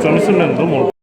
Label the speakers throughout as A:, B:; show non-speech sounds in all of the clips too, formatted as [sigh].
A: 좀 있으면 넘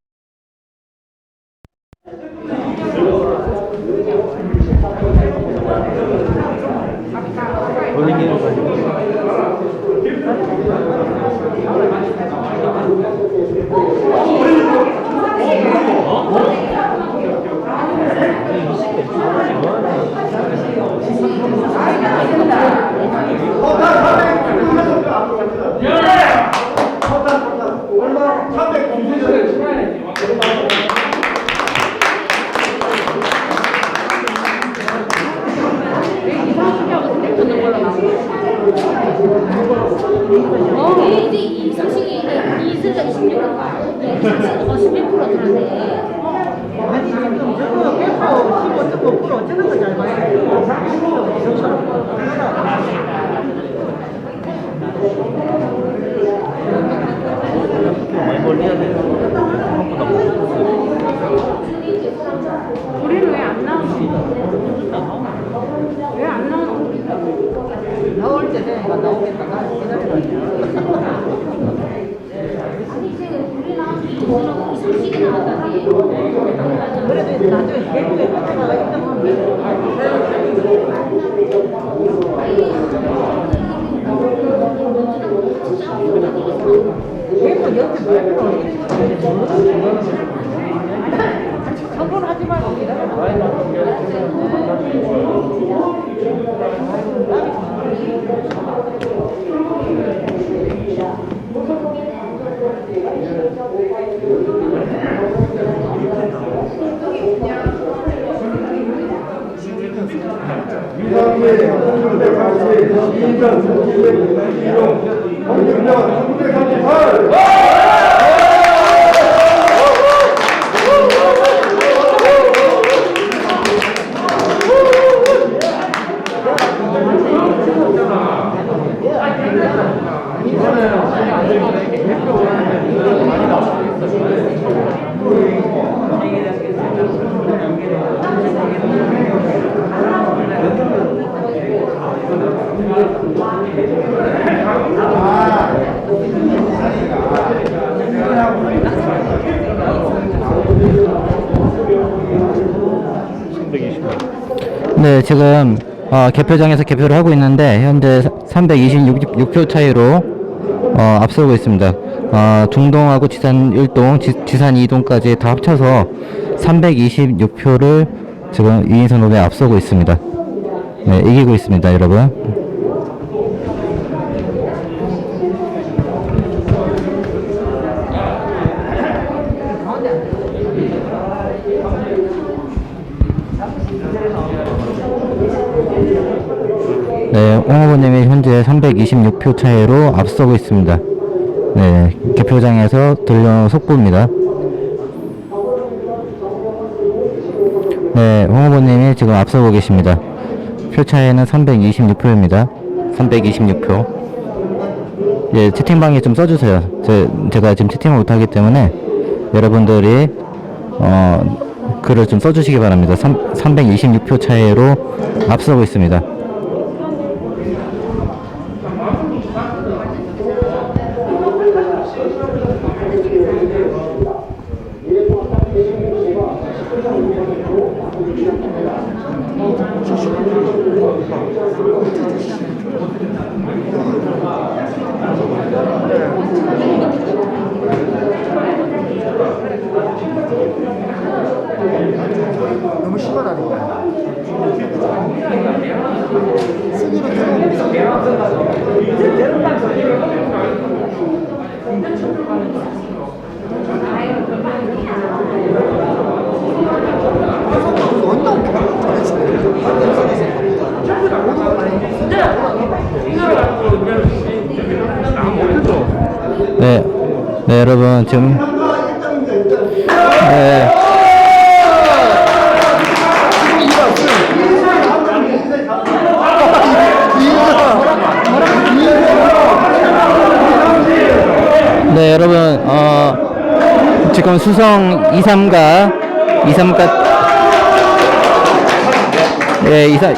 A: 어,
B: 이제 이 상식이 이슬가 26%가 이상식가 11% 들었네.
C: 아니 지금 저거 빼고 15.5% 어쩌는 거잘 돼.
D: 많이 벌려야 돼. 생
C: 나중에 기다려라.
E: 이상민 1980, 이인정 1961, 홍준영 1938.
D: 네, 지금 어, 개표장에서 개표를 하고 있는데 현재 326표 차이로 어, 앞서고 있습니다. 어, 중동하고 지산 1동, 지, 지산 2동까지 다 합쳐서 326표를 지금 이인선 후보에 앞서고 있습니다. 네, 이기고 있습니다, 여러분. 네, 홍 후보님이 현재 326표 차이로 앞서고 있습니다. 네, 개표장에서 들려온 속보입니다. 네, 홍 후보님이 지금 앞서고 계십니다. 표 차이는 326표입니다. 326표. 예, 채팅방에 좀 써주세요. 제, 제가 지금 채팅을 못하기 때문에 여러분들이 어, 글을 좀 써주시기 바랍니다. 3, 326표 차이로 앞서고 있습니다.
C: 너무 심하다니까.
D: 네, 여러분 지금 네. 네 여러분 어 지금 수성 2, 3가 2, 3가 네, 2, 3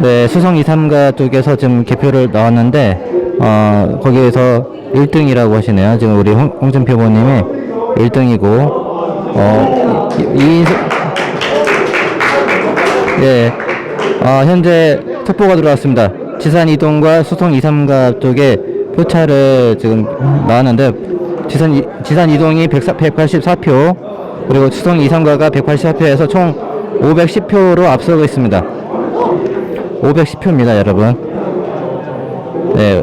D: 네, 수성 2, 3가 쪽에서 지금 개표를 나왔는데 어, 거기에서 1등이라고 하시네요. 지금 우리 홍, 홍준표 의원님이 1등이고, 어, 이, 이, 예, 어, 현재 특보가 들어왔습니다. 지산 이동과 수송 2, 3갑 쪽에 표차를 지금 나왔는데, 지산, 이- 지산 이동이 104, 184표, 그리고 수송 2, 3가가 184표에서 총 510표로 앞서고 있습니다. 510표입니다, 여러분. 네.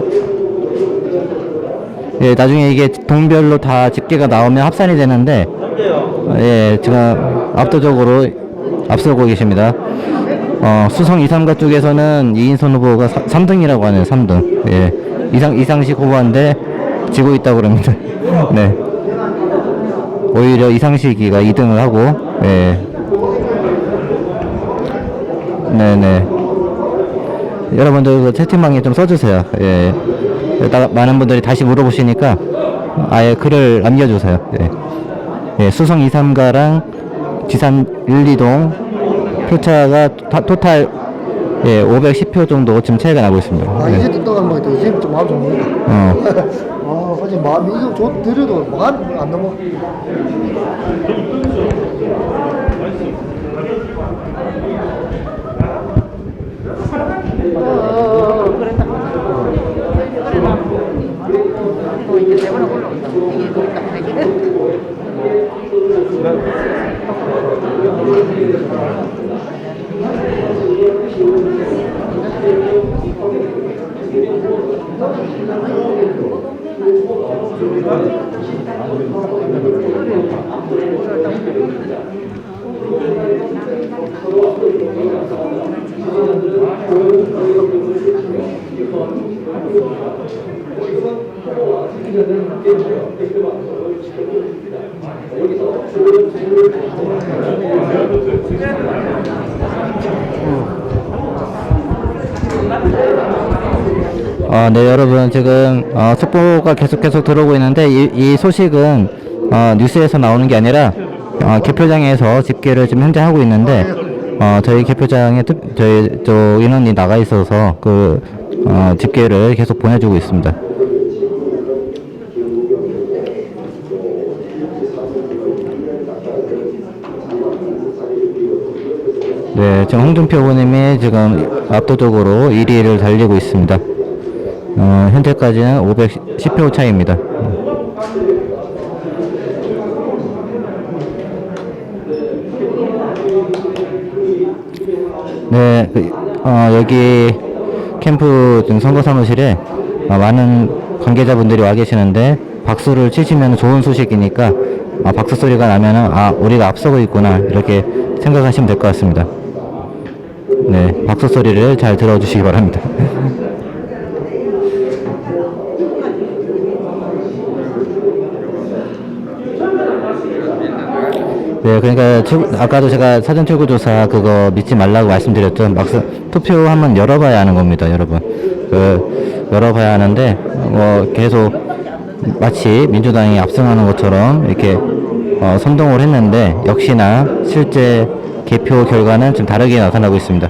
D: 예, 나중에 이게 동별로 다 집계가 나오면 합산이 되는데, 예, 지금 압도적으로 앞서고 계십니다. 어, 수성 2, 3가 쪽에서는 이인선 후보가 3, 등이라고 하네요, 3등. 예, 이상, 이상식 후보한테 지고 있다고 그럽니다. [laughs] 네. 오히려 이상식이가 2등을 하고, 예. 네 네. 여러분들 그 채팅방에 좀 써주세요. 예. 많은 분들이 다시 물어보시니까 아예 글을 남겨주세요. 예. 예, 수성 2, 3가랑 지산 1, 2동 표차가 타- 토탈 예, 510표 정도 지금 차이가 나고 있습니다.
A: 아,
D: 예.
A: 이제 뜯어간 거니까 이제 좀 마음 좋네.
D: 어. [laughs]
A: 아, 어제 마음이 이거 좋, 드려도 마음 안 넘어.
C: 어, いうことが入る。 이게 그렇다. 이게.
D: 어, 네, 여러분, 지금, 어, 속보가 계속 계속 들어오고 있는데, 이, 이 소식은, 어, 뉴스에서 나오는 게 아니라, 어, 개표장에서 집계를 지금 현재 하고 있는데, 어, 저희 개표장에, 투, 저희, 저 인원이 나가 있어서, 그, 어, 집계를 계속 보내주고 있습니다. 네, 지금 홍준표 후보님이 지금 압도적으로 1위를 달리고 있습니다. 어, 현재까지는 510표 차이입니다. 네, 그, 어, 여기 캠프 지금 선거 사무실에 어, 많은 관계자분들이 와 계시는데 박수를 치시면 좋은 소식이니까 아, 박수 소리가 나면은 아 우리가 앞서고 있구나 이렇게 생각하시면 될 것 같습니다. 네, 박수 소리를 잘 들어주시기 바랍니다. [laughs] 네, 그러니까 출- 아까도 제가 사전 출구 조사 그거 믿지 말라고 말씀드렸죠. 막상 투표 한번 열어봐야 하는 겁니다, 여러분. 그 열어봐야 하는데 뭐 계속 마치 민주당이 압승하는 것처럼 이렇게 어, 선동을 했는데 역시나 실제 개표 결과는 좀 다르게 나타나고 있습니다.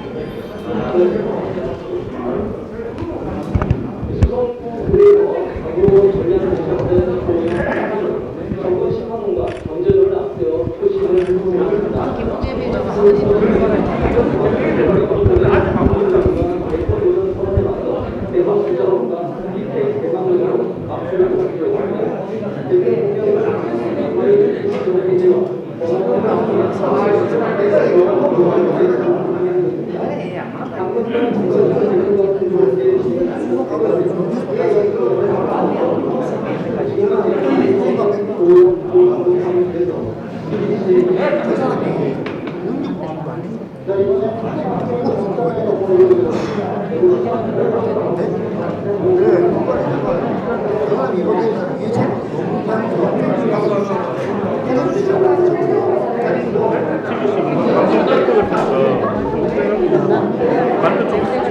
D: 어.
F: 반대쪽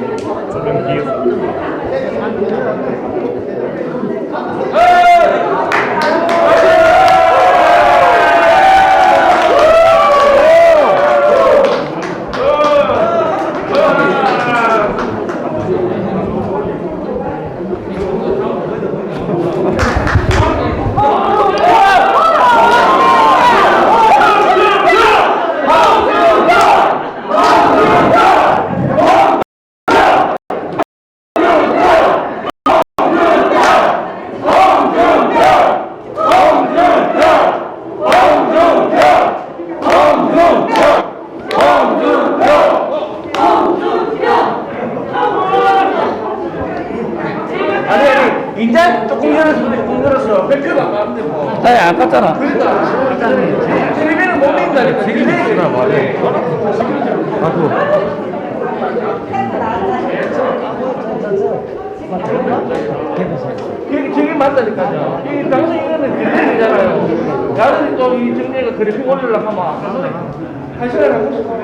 F: 이제 조금 열었어, 조금 열었어. 백표도 안 가는데 뭐.
D: 아니 안 깠잖아
F: 세계는 못 믿는다니까. 세계는 말이야. 이게 저게 맞다니까요. 이 당시 이거는 그림이잖아요. 나는 또이 정리가 그래픽 올리려고 하면 한 시간 하고 싶어.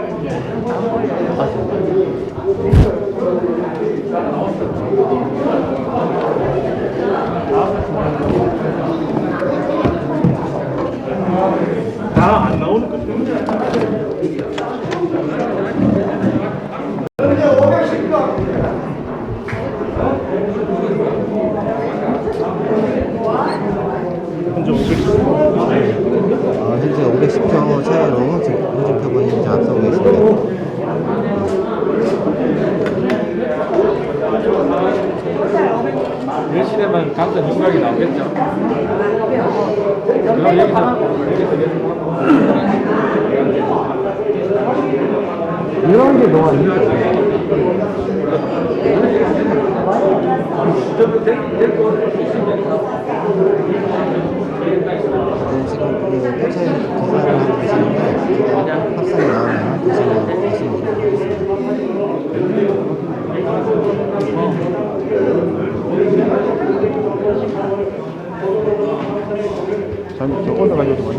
F: 다안 나오는 거
A: 아, 현재 510표 차이로 지금 홍준표가 현재 앞서고 있습니다.
F: 열시대만 각자 윤곽이 나오겠죠. 그럼 여기서
A: 이런 게 너무 안 네, 지금 그 표차이 계산을 하고 계시는데 합산이 나오면 다시 한번 말씀드리도록 하겠습니다. 전 저거다 가지고 많이